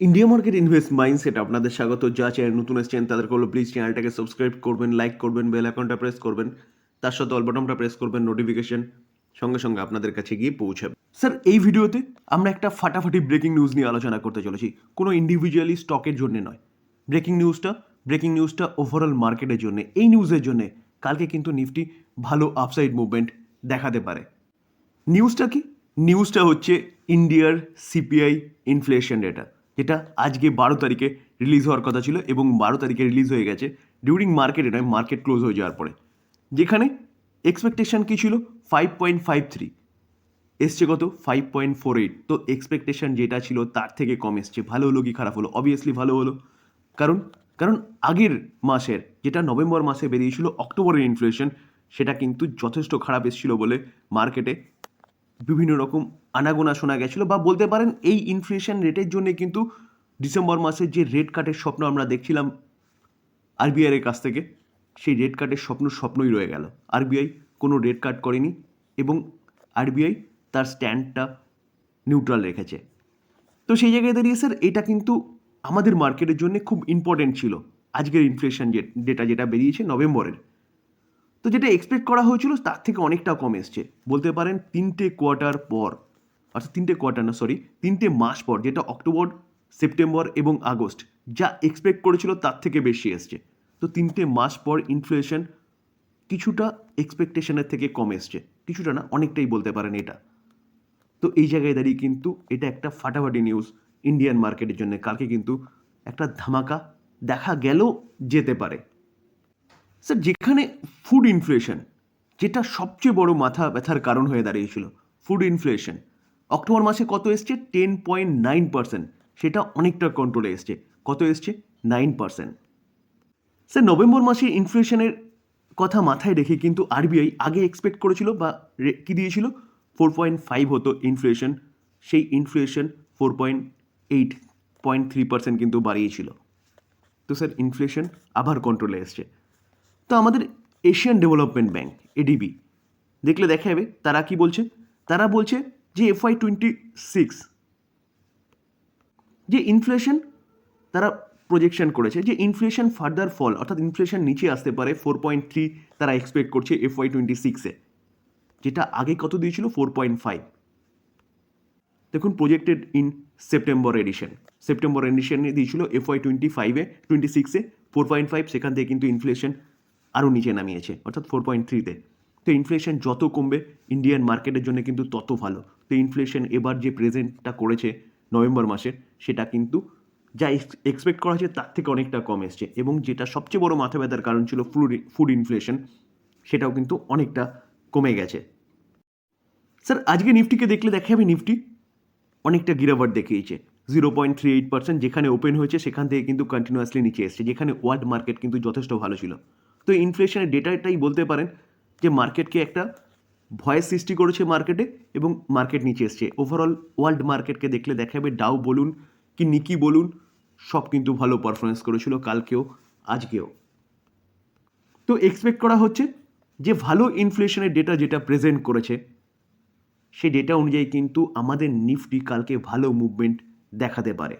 India market invest mindset আপনাদের স্বাগত। যা চ্যানেল নতুন এসেছেন তাদের করল প্লিজ চ্যানেলটাকে সাবস্ক্রাইব করবেন লাইক করবেন বেল আইকনটা প্রেস করবেন। তার সাথে অল বাটনটা প্রেস করবেন নোটিফিকেশন সঙ্গে সঙ্গে আপনাদের কাছে গিয়ে পৌঁছাবে। স্যার এই ভিডিওতে আমরা একটা ফাটাফাটি ব্রেকিং নিউজ নিয়ে আলোচনা করতে চলেছি। কোনো ইন্ডিভিজুয়ালি স্টকের জন্য নয়। ব্রেকিং নিউজটা ব্রেকিং নিউজটা ওভারঅল মার্কেটের জন্য। এই নিউজের জন্য কালকে কিন্তু নিফটি ভালো আপসাইড মুভমেন্ট দেখাতে পারে। নিউজটা কি? নিউজটা হচ্ছে ইন্ডিয়ার সিপিআই ইনফ্লেশন ডেটা যেটা আজকে বারো তারিখে রিলিজ হওয়ার কথা ছিল এবং বারো তারিখে রিলিজ হয়ে গেছে ডিউরিং মার্কেটে নয় মার্কেট ক্লোজ হয়ে যাওয়ার পরে। যেখানে এক্সপেকটেশন কী ছিল? ফাইভ পয়েন্ট ফাইভ থ্রি এসছে কত? ফাইভ পয়েন্ট ফোর এইট তো এক্সপেকটেশন যেটা ছিল তার থেকে কম এসছে। ভালো হলো কি খারাপ হলো? অবভিয়াসলি ভালো হলো। কারণ কারণ আগের মাসের, যেটা নভেম্বর মাসে বেরিয়েছিল, অক্টোবরের ইনফ্লেশন সেটা কিন্তু যথেষ্ট খারাপ এসেছিল বলে মার্কেটে বিভিন্ন রকম আনাগোনা শোনা গেছিল বা বলতে পারেন এই ইনফ্লেশন রেটের জন্য কিন্তু ডিসেম্বর মাসের যে রেট কাটের স্বপ্ন আমরা দেখছিলাম আরবিআইয়ের কাছ থেকে, সেই রেট কাটের স্বপ্ন স্বপ্নই রয়ে গেল। আরবিআই কোনো রেট কাট করেনি এবং আরবিআই তার স্ট্যান্ডটা নিউট্রাল রেখেছে। তো সেই জায়গায় দাঁড়িয়ে স্যার এটা কিন্তু আমাদের মার্কেটের জন্য খুব ইম্পর্টেন্ট ছিল। আজকের ইনফ্লেশন ডেটা যেটা বেরিয়েছে নভেম্বরের। তো যেটা এক্সপেক্ট করা হয়েছিল, তার থেকে অনেকটা কম এসছে। বলতে পারেন তিনটে কোয়ার্টার পর অর্থাৎ তিনটে কোয়ার্টার না সরি তিনটে মাস পর, যেটা অক্টোবর, সেপ্টেম্বর এবং আগস্ট, যা এক্সপেক্ট করেছিল তার থেকে বেশি এসছে। তো তিনটে মাস পর ইনফ্লেশন কিছুটা এক্সপেকটেশনের থেকে কম এসছে। কিছুটা না, অনেকটাই বলতে পারেন এটা। তো এই জায়গায় দাঁড়িয়ে কিন্তু এটা একটা ফাটাফাটি নিউজ ইন্ডিয়ান মার্কেটের জন্য। কালকে কিন্তু একটা ধামাকা দেখা গেলেও যেতে পারে। স্যার, যেখানে ফুড ইনফ্লেশন যেটা সবচেয়ে বড় মাথা ব্যথার কারণ হয়ে দাঁড়িয়েছিল ফুড ইনফ্লেশন অক্টোবর মাসে কত এসছে? টেন পয়েন্ট নাইন পার্সেন্ট সেটা অনেকটা কন্ট্রোলে এসছে। কত এসছে? নাইন পার্সেন্ট স্যার, নভেম্বর মাসে ইনফ্লেশনের কথা মাথায় রেখে কিন্তু আরবিআই আগে এক্সপেক্ট করেছিল বা কি দিয়েছিল? ফোর পয়েন্ট ফাইভ হতো ইনফ্লেশন সেই inflation four point eight point three percent কিন্তু বাড়িয়েছিল। তো স্যার ইনফ্লেশন আবার কন্ট্রোলে এসছে। তো আমাদের এশিয়ান ডেভেলপমেন্ট ব্যাংক এডিবি দেখলে দেখা যাবে তারা কি বলছে? তারা বলছে যে এফআই টোয়েন্টি সিক্স যে ইনফ্লেশন তারা প্রজেকশন করেছে, যে ইনফ্লেশন ফার্দার ফল অর্থাৎ ইনফ্লেশন নিচে আসতে পারে ফোর পয়েন্ট থ্রি তারা এক্সপেক্ট করছে এফআই টোয়েন্টি সিক্সে যেটা আগে কত দিয়েছিল? ফোর পয়েন্ট ফাইভ দেখুন projected in September edition September এডিশনে দিয়েছিল এফওয়াই টোয়েন্টি ফাইভে টোয়েন্টি সিক্সে ফোর পয়েন্ট ফাইভ সেখান থেকে কিন্তু ইনফ্লেশন আরও নিচে নামিয়েছে, অর্থাৎ ফোর পয়েন্ট থ্রিতে তো। ইনফ্লেশন যত কমবে ইন্ডিয়ান মার্কেটের জন্য কিন্তু তত ভালো। তো ইনফ্লেশন এবার যে প্রেজেন্টটা করেছে নভেম্বর মাসের সেটা কিন্তু যা এক্সপেক্ট করা হয়েছে তার থেকে অনেকটা কম এসছে। এবং যেটা সবচেয়ে বড় মাথা ব্যথার কারণ ছিল ফুড ফুড ইনফ্লেশন সেটাও কিন্তু অনেকটা কমে গেছে। স্যার আজকে নিফটিকে দেখলে দেখা যাবে নিফটি অনেকটা গিরাভার দেখিয়েছে। Zero point three eight percent যেখানে ওপেন হয়েছে, সেখান থেকে কিন্তু কন্টিনিউয়াসলি নিচে এসছে, যেখানে ওয়ার্ল্ড মার্কেট কিন্তু যথেষ্ট ভালো ছিল। তো ইনফ্লেশনের ডেটাটাই বলতে পারেন যে মার্কেটকে একটা ভয়ের সৃষ্টি করেছে মার্কেটে এবং মার্কেট নিচে এসছে। ওভারঅল ওয়ার্ল্ড মার্কেটকে দেখলে দেখা যাবে ডাউ বলুন কি নিকি বলুন, সব কিন্তু ভালো পারফরমেন্স করেছিল কালকেও, আজকেও। তো এক্সপেক্ট করা হচ্ছে যে ভালো ইনফ্লেশনের ডেটা যেটা প্রেজেন্ট করেছে, সেই ডেটা অনুযায়ী কিন্তু আমাদের নিফটি কালকে ভালো মুভমেন্ট দেখাতে পারে।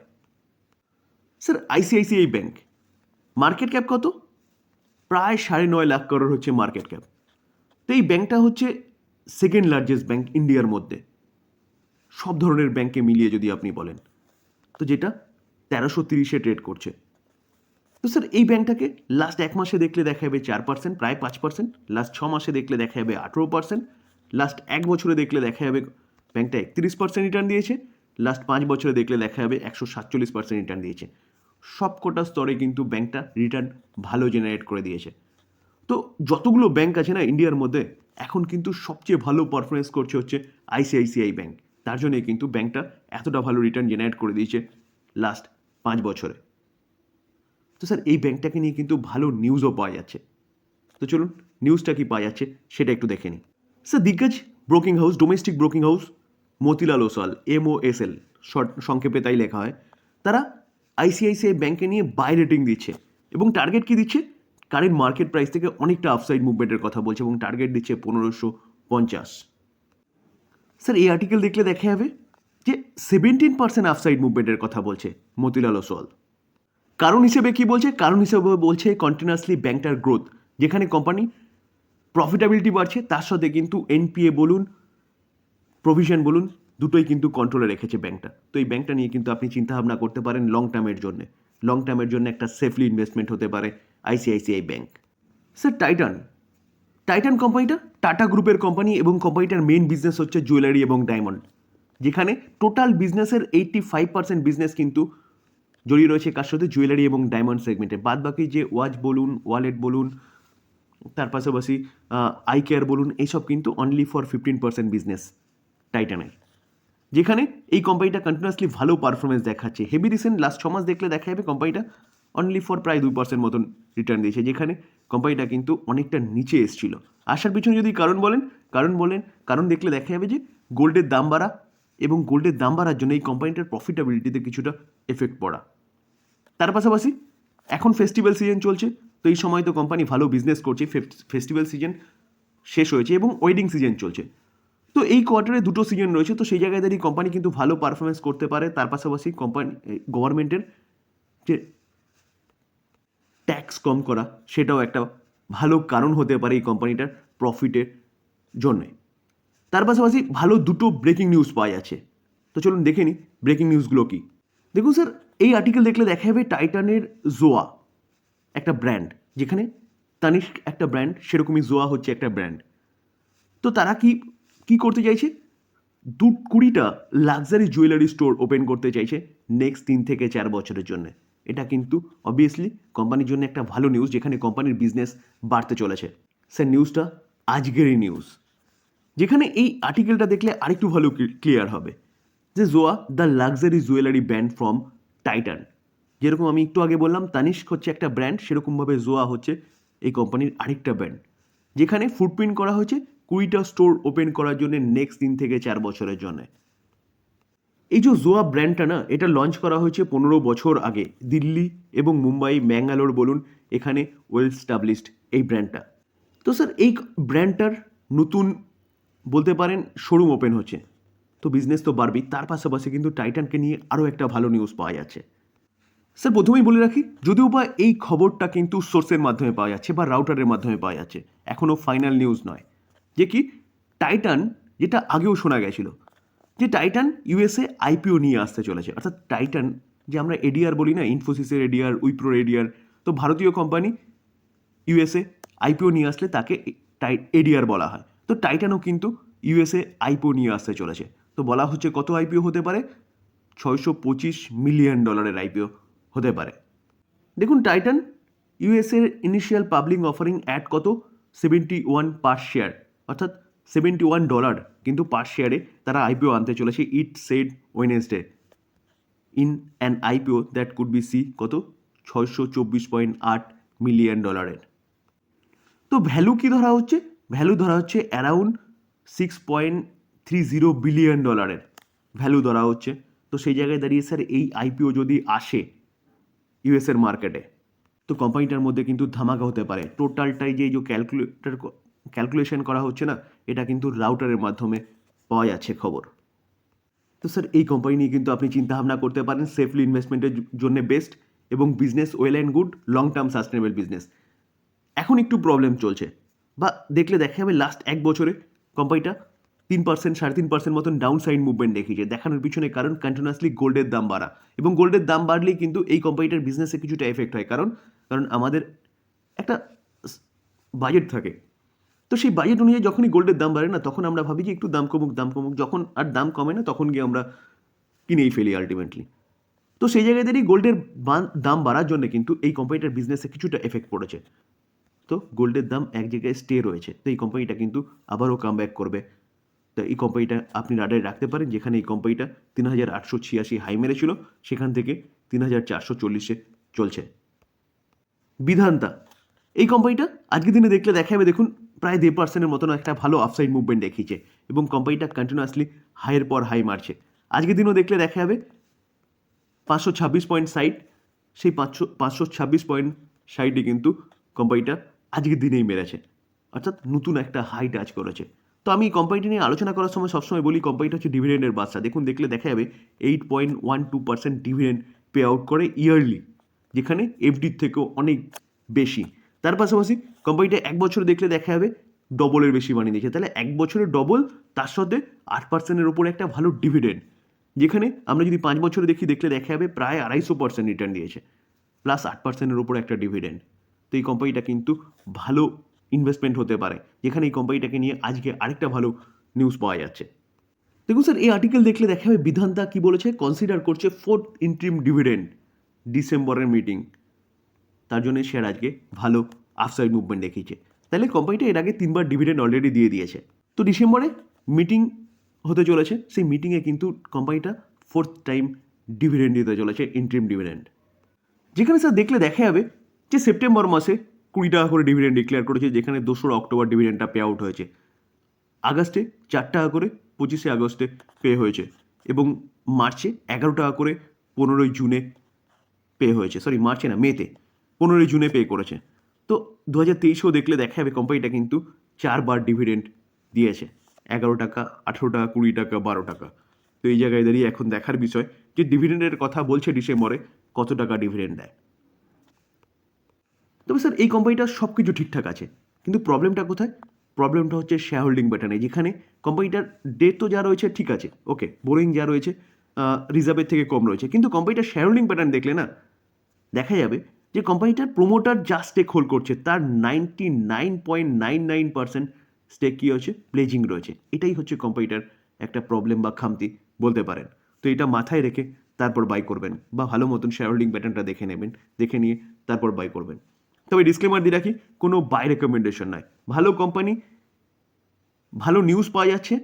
Sir ICICI bank market cap কত? প্রায় সাড়ে নয় লাখ করোড় হচ্ছে মার্কেট ক্যাপ তো এই ব্যাংকটা হচ্ছে সেকেন্ড লার্জেস্ট ব্যাংক ইন্ডিয়ার মধ্যে। সব ধরনের ব্যাংকে মিলিয়ে যদি আপনি বলেন। তো যেটা তেরোশো তিরিশে ট্রেড করছে। তো স্যার এই ব্যাংকটাকে লাস্ট এক মাসে দেখলে দেখা যাবে চার পার্সেন্ট প্রায় পাঁচ পার্সেন্ট লাস্ট ছ মাসে দেখলে দেখা যাবে আঠেরো পার্সেন্ট লাস্ট এক বছরে দেখলে দেখা যাবে ব্যাংকটা একত্রিশ পার্সেন্ট রিটার্ন দিয়েছে লাস্ট পাঁচ বছরে দেখলে দেখা যাবে একশো সাতচল্লিশ পার্সেন্ট রিটার্ন দিয়েছে। সবকটা স্তরে কিন্তু ব্যাংকটা রিটার্ন ভালো জেনারেট করে দিয়েছে। তো যতগুলো ব্যাংক আছে না ইন্ডিয়ার মধ্যে, এখন কিন্তু সবচেয়ে ভালো পারফরমেন্স করছে হচ্ছে আইসিআইসিআই ব্যাংক তার জন্যই কিন্তু ব্যাংকটা এতটা ভালো রিটার্ন জেনারেট করে দিয়েছে লাস্ট পাঁচ বছরে। তো স্যার এই ব্যাংকটাকে নিয়ে কিন্তু ভালো নিউজও পাওয়া যাচ্ছে। তো চলুন নিউজটা কি পাওয়া যাচ্ছে সেটা একটু দেখে নিই। Sir দিগ্গজ broking house domestic broking house Motilal Oswal M O S L সংক্ষেপে তাই লেখা হয়, তারা আইসিআইসিআই ব্যাংকে নিয়ে বাই রেটিং দিচ্ছে এবং টার্গেট কি দিচ্ছে? কারেন্ট মার্কেট প্রাইস থেকে অনেকটা আপসাইড মুভমেন্টের কথা বলছে এবং টার্গেট দিচ্ছে পনেরোশো পঞ্চাশ। স্যার এই আর্টিকেল দেখলে দেখা যাবে যে সেভেন্টিন পার্সেন্ট আফসাইড মুভমেন্টের কথা বলছে মতিলাল ওসওয়াল। কারণ হিসেবে কি বলছে? কারণ হিসেবে বলছে কন্টিনিউয়াসলি ব্যাংকটার গ্রোথ যেখানে কোম্পানি প্রফিটেবিলিটি বাড়ছে, তার সাথে কিন্তু এনপিএ বলুন প্রভিশন বলুন, দুটোই কিন্তু কন্ট্রোলে রেখেছে ব্যাংকটা তো এই ব্যাংকটা নিয়ে কিন্তু আপনি চিন্তাভাবনা করতে পারেন লং টার্মের জন্য। লং টার্মের জন্য একটা সেফলি ইনভেস্টমেন্ট হতে পারে ICICI bank sir Titan Titan কোম্পানিটা টাটা গ্রুপের কোম্পানি এবং কোম্পানিটার মেন বিজনেস হচ্ছে জুয়েলারি এবং ডায়মন্ড যেখানে টোটাল বিজনেসের এইটটি ফাইভ পার্সেন্ট বিজনেস কিন্তু জড়িয়ে রয়েছে কার সাথে? জুয়েলারি এবং ডায়মন্ড সেগমেন্টে বাদ বাকি যে ওয়াচ বলুন ওয়ালেট বলুন, তার পাশাপাশি আই কেয়ার বলুন এইসব কিন্তু only for fifteen percent business টাইটানের যেখানে এই কোম্পানিটা কন্টিনিউয়াসলি ভালো পারফরমেন্স দেখাচ্ছে। হেভি রিসেন্ট লাস্ট ছ মাস দেখলে দেখা যাবে কোম্পানিটা অনলি ফর প্রায় দুই পার্সেন্ট মতন রিটার্ন দিয়েছে, যেখানে কোম্পানিটা কিন্তু অনেকটা নিচে এসেছিল। আসার পিছনে যদি কারণ বলেন কারণ বলেন, কারণ দেখলে দেখা যাবে যে গোল্ডের দাম বাড়া এবং গোল্ডের দাম বাড়ার জন্য এই কোম্পানিটার প্রফিটেবিলিটিতে কিছুটা এফেক্ট পড়া। তার পাশাপাশি এখন ফেস্টিভ্যাল সিজন চলছে, তো এই সময় তো কোম্পানি ভালো বিজনেস করছে ফেস্টিভ্যাল সিজন শেষ হয়েছে এবং ওয়েডিং সিজন চলছে। তো এই কোয়ার্টারে দুটো সিজন রয়েছে, তো সেই জায়গায় দাঁড়িয়ে কোম্পানি কিন্তু ভালো পারফরমেন্স করতে পারে। তার পাশাপাশি কোম্পানি গভর্নমেন্টের যে ট্যাক্স কম করা, সেটাও একটা ভালো কারণ হতে পারে এই কোম্পানিটার প্রফিটের জন্যে। তার পাশাপাশি ভালো দুটো ব্রেকিং নিউজ পাওয়া যাচ্ছে। তো চলুন দেখে নিই ব্রেকিং নিউজগুলো কি। দেখুন স্যার এই আর্টিকেল দেখলে দেখা যাবে টাইটানের জোয়া একটা ব্র্যান্ড যেখানে তানিস্ক একটা ব্র্যান্ড সেরকমই জোয়া হচ্ছে একটা ব্র্যান্ড তো তারা কি কি করতে চাইছে? দু কুড়িটা লাক্সারি জুয়েলারি স্টোর ওপেন করতে চাইছে নেক্সট তিন থেকে চার বছরের জন্য। এটা কিন্তু অবভিয়াসলি কোম্পানির জন্য একটা ভালো নিউজ যেখানে কোম্পানির বিজনেস বাড়তে চলেছে। স্যার নিউজটা আজকেরই নিউজ যেখানে এই আর্টিকেলটা দেখলে আরেকটু ভালো ক্লিয়ার হবে। যে Zoya the luxury jewellery brand from Titan যেরকম আমি একটু আগে বললাম তানিস্ক হচ্ছে একটা ব্র্যান্ড সেরকমভাবে জোয়া হচ্ছে এই কোম্পানির আরেকটা ব্র্যান্ড যেখানে ফুটপ্রিন্ট করা হয়েছে কুড়িটা স্টোর ওপেন করার জন্য নেক্সট তিন থেকে চার বছরের জন্য। এই যে জোয়া ব্র্যান্ডটা না, এটা লঞ্চ করা হয়েছে পনেরো বছর আগে, দিল্লি এবং মুম্বাই, ম্যাঙ্গালোর বলুন, এখানে ওয়েল স্টাবলিশড এই ব্র্যান্ডটা তো স্যার এই ব্র্যান্ডটার নতুন বলতে পারেন শোরুম ওপেন হচ্ছে। তো বিজনেস তো বাড়বেই, তার পাশাপাশি কিন্তু টাইটানকে নিয়ে আরও একটা ভালো নিউজ পাওয়া যাচ্ছে। স্যার প্রথমেই বলে রাখি, যদিও বা এই খবরটা কিন্তু সোর্সের মাধ্যমে পাওয়া যাচ্ছে বা রাউটারের মাধ্যমে পাওয়া যাচ্ছে এখনও ফাইনাল নিউজ নয়। যে কি টাইটান যেটা আগেও শোনা গেছিল, যে টাইটান ইউএসএ আইপিও নিয়ে আসতে চলেছে। অর্থাৎ টাইটান যে আমরা এডিআর বলি না ইনফোসিসের এডিআর উইপ্রোর এডিআর তো ভারতীয় কোম্পানি ইউএসএ আইপিও নিয়ে আসলে তাকে টাই এডিআর বলা হয়। তো টাইটানও কিন্তু ইউএসএ আইপিও নিয়ে আসতে চলেছে। তো বলা হচ্ছে কত আইপিও হতে পারে? ছয়শো পঁচিশ মিলিয়ন ডলারের আইপিও হতে পারে। দেখুন টাইটান ইউএসএর ইনিশিয়াল পাবলিক অফারিং অ্যাড কত? সেভেন্টি ওয়ান পার শেয়ার অর্থাৎ সেভেন্টি ওয়ান ডলার কিন্তু পার শেয়ারে তারা আইপিও আনতে চলেছে it said Wednesday in an IPO that could be C কত? ছয়শো চব্বিশ পয়েন্ট আট মিলিয়ন ডলারের তো ভ্যালু কি ধরা হচ্ছে? ভ্যালু ধরা হচ্ছে around six point three zero billion ডলারের ভ্যালু ধরা হচ্ছে। তো সেই জায়গায় দাঁড়িয়ে স্যার এই আইপিও যদি আসে ইউএসের মার্কেটে তো কোম্পানিটার মধ্যে কিন্তু ধামাকা হতে পারে। টোটালটাই যে ক্যালকুলেটার ক্যালকুলেশন করা হচ্ছে না, এটা কিন্তু রাউটারের মাধ্যমে পাওয়া যাচ্ছে খবর। তো স্যার এই কোম্পানি নিয়ে কিন্তু আপনি চিন্তা ভাবনা করতে পারেন সেফলি ইনভেস্টমেন্টের জন্য বেস্ট এবং business well and good long term sustainable business এখন একটু প্রবলেম চলছে। বা দেখলে দেখা যাবে লাস্ট এক বছরে কোম্পানিটা তিন পার্সেন্ট সাড়ে তিন পার্সেন্ট মতন ডাউন সাইড মুভমেন্ট দেখিয়েছে, দেখানোর পিছনে কারণ কন্টিনিউয়াসলি গোল্ডের দাম বাড়া। এবং গোল্ডের দাম বাড়লেই কিন্তু এই কোম্পানিটার বিজনেসে কিছুটা এফেক্ট হয়। কারণ কারণ আমাদের একটা বাজেট থাকে। তো সেই বাজেট অনুযায়ী যখনই গোল্ডের দাম বাড়ে না, তখন আমরা ভাবি যে একটু দাম কমুক দাম কমুক। যখন আর দাম কমে না, তখন গিয়ে আমরা কিনেই ফেলি আলটিমেটলি তো সেই দাঁড়িয়ে গোল্ডের দাম বাড়ার জন্য কিন্তু এই কোম্পানিটার বিজনেসে কিছুটা এফেক্ট পড়েছে। তো গোল্ডের দাম এক জায়গায় স্টে রয়েছে। তো এই কোম্পানিটা কিন্তু আবারও কাম ব্যাক করবে। তো এই কোম্পানিটা আপনি রাডারে রাখতে পারেন, যেখানে এই কোম্পানিটা তিন হাজার আটশো ছিয়াশি হাই মেরেছিল, সেখান থেকে তিন হাজার চারশো চল্লিশে চলছে। বিধান্তা, এই কোম্পানিটা আজকের দিনে দেখলে দেখাবে, দেখুন প্রায় দেড় পার্সেন্টের মতন একটা ভালো আপসাইড মুভমেন্ট দেখিয়েছে এবং কোম্পানিটা কন্টিনিউয়াসলি হাইয়ের পর হাই মারছে। আজকের দিনও দেখলে দেখা যাবে পাঁচশো ছাব্বিশ পয়েন্ট সাইড সেই পাঁচশো পাঁচশো ছাব্বিশ পয়েন্ট সাইডে কিন্তু কোম্পানিটা আজকের দিনেই মেরেছে। অর্থাৎ নতুন একটা হাই টাচ করেছে। তো আমি কোম্পানিটি নিয়ে আলোচনা করার সময় সবসময় বলি কোম্পানিটা হচ্ছে ডিভিডেন্ডের বাচ্চা দেখুন, দেখলে দেখা যাবে eight point one two percent dividend pay out করে ইয়ারলি যেখানে এফডির থেকেও অনেক বেশি। তার পাশাপাশি কোম্পানিটা এক বছর দেখলে দেখা যাবে ডবলের বেশি বানিয়ে দিয়েছে তাহলে এক বছরে ডবল তার সাথে আট পার্সেন্টের ওপরে একটা ভালো ডিভিডেন্ড যেখানে আমরা যদি পাঁচ বছরে দেখি, দেখলে দেখা যাবে প্রায় আড়াইশো পার্সেন্ট রিটার্ন দিয়েছে। প্লাস আট পার্সেন্টের ওপরে একটা ডিভিডেন্ড তো এই কোম্পানিটা কিন্তু ভালো ইনভেস্টমেন্ট হতে পারে, যেখানে এই কোম্পানিটাকে নিয়ে আজকে আরেকটা ভালো নিউজ পাওয়া যাচ্ছে। দেখুন স্যার এই আর্টিকেল দেখলে দেখা যাবে বিধানটা কী বলেছে? কনসিডার করছে ফোর্থ ইন্ট্রিম ডিভিডেন্ড ডিসেম্বরের মিটিং তার জন্য শেয়ার আজকে ভালো আফসাইড মুভমেন্ট দেখিয়েছে। তাহলে কোম্পানিটা এর আগে তিনবার ডিভিডেন্ড অলরেডি দিয়ে দিয়েছে। তো ডিসেম্বরে মিটিং হতে চলেছে। সেই মিটিংয়ে কিন্তু কোম্পানিটা ফোর্থ টাইম ডিভিডেন্ড দিতে চলেছে ইন্ট্রিম ডিভিডেন্ড যেখানে স্যার দেখলে দেখা যাবে যে সেপ্টেম্বর মাসে কুড়ি টাকা করে ডিভিডেন্ড ডিক্লেয়ার করেছে, যেখানে দোসরা অক্টোবর ডিভিডেন্ডটা পে আউট হয়েছে। আগস্টে চার টাকা করে, পঁচিশে আগস্টে পে হয়েছে এবং মার্চে এগারো টাকা করে, পনেরোই জুনে পে হয়েছে। সরি মার্চে না, মেতে। পনেরোই জুনে পে করেছে। তো দু হাজার তেইশেও দেখলে দেখা যাবে কোম্পানিটা কিন্তু চারবার ডিভিডেন্ট দিয়েছে। এগারো টাকা, আঠেরো টাকা, কুড়ি টাকা, বারো টাকা। তো এই জায়গায় দাঁড়িয়ে এখন দেখার বিষয় যে ডিভিডেন্ডের কথা বলছে ডিসেম্বরে, কত টাকা ডিভিডেন্ড দেয়। তবে স্যার এই কোম্পানিটার সব কিছু ঠিকঠাক আছে। কিন্তু প্রবলেমটা কোথায়? প্রবলেমটা হচ্ছে শেয়ার হোল্ডিং প্যাটার্নে যেখানে কোম্পানিটার ডেট তো যা রয়েছে ঠিক আছে ওকে বোরিং যা রয়েছে রিজার্ভের থেকে কম রয়েছে। কিন্তু কোম্পানিটার শেয়ার হোল্ডিং প্যাটার্ন দেখলে না, দেখা যাবে যে কোম্পানিটার প্রোমোটার যা স্টেক হোল্ড করছে, তার ninety nine point nine nine percent stake কী হচ্ছে প্লেজিং রয়েছে। এটাই হচ্ছে কোম্পানিটার একটা প্রবলেম বা খামতি, বলতে পারেন। তো এটা মাথায় রেখে তারপর বাই করবেন বা ভালো মতন শেয়ার হোল্ডিং প্যাটার্নটা দেখে নেবেন, দেখে নিয়ে তারপর বাই করবেন। তবে ডিসক্লেমার দিয়ে রাখি, কোনো বাই রেকমেন্ডেশন নয় ভালো কোম্পানি ভালো নিউজ পাওয়া যাচ্ছে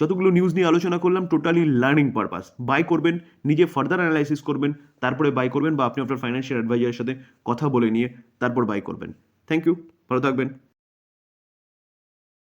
যতগুলো নিউজ নিয়ে আলোচনা করলাম টোটালি লার্নিং পারপাস বাই করবেন, নিজে ফার্দার অ্যানালাইসিস করবেন, তারপরে বাই করবেন বা আপনি আপনার ফাইন্যান্সিয়াল অ্যাডভাইজারের সাথে কথা বলে নিয়ে তারপর বাই করবেন। থ্যাংক ইউ ভালো থাকবেন।